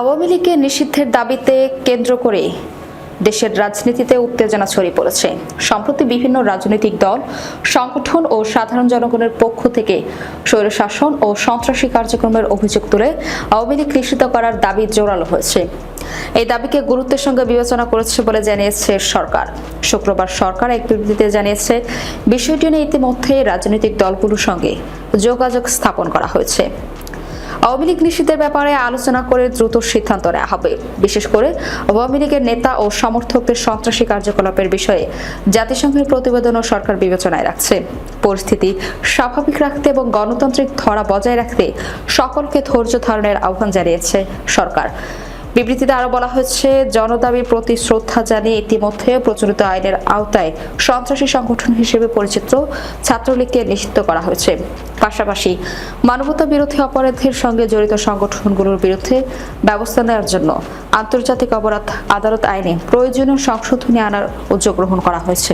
আওয়ামী লীগের নিষিদ্ধের দাবিতে কেন্দ্র করে দেশের রাজনীতিতে উত্তেজনা ছড়িয়ে পড়েছে। সম্প্রতি বিভিন্ন রাজনৈতিক দল, সংগঠন ও সাধারণ জনগণের পক্ষ থেকে স্বৈরশাসন ও সন্ত্রাসী কার্যক্রমের অভিযোগ তুলে আওয়ামী লীগ নিষিদ্ধ করার দাবি জোরালো হয়েছে। এই দাবিকে গুরুত্বের সঙ্গে বিবেচনা করেছে বলে জানিয়েছে সরকার। শুক্রবার সরকার এক বিবৃতিতে জানিয়েছে, বিষয়টি নিয়ে ইতিমধ্যে রাজনৈতিক দলগুলোর সঙ্গে যোগাযোগ স্থাপন করা হয়েছে। আওয়ামী লীগ নিষিদ্ধের ব্যাপারে আলোচনা করে দ্রুত সিদ্ধান্ত নেওয়া হবে। বিশেষ করে আওয়ামী লীগের নেতা ও সমর্থকদের সন্ত্রাসী কার্যকলাপের বিষয়ে জাতিসংঘের প্রতিবেদনও সরকার বিবেচনায় রাখছে। পরিস্থিতি স্বাভাবিক রাখতে এবং গণতান্ত্রিক ধরা বজায় রাখতে সকলকে ধৈর্য ধারণের আহ্বান জানিয়েছে সরকার। বিবৃতিতে আরও বলা হয়েছে জনদাবির প্রতি শ্রদ্ধা জানিয়ে ইতিমধ্যে প্রচলিত আইনের আওতায় সন্ত্রাসী সংগঠন হিসেবে পরিচিত ছাত্রলীগকে নিষিদ্ধ করা হয়েছে। পাশাপাশি মানবতা বিরোধী অপরাধের সঙ্গে জড়িত সংগঠনগুলোর বিরুদ্ধে ব্যবস্থা নেওয়ার জন্য আন্তর্জাতিক অপরাধ আদালত আইনে প্রয়োজনীয় সংশোধনী আনার উদ্যোগ গ্রহণ করা হয়েছে।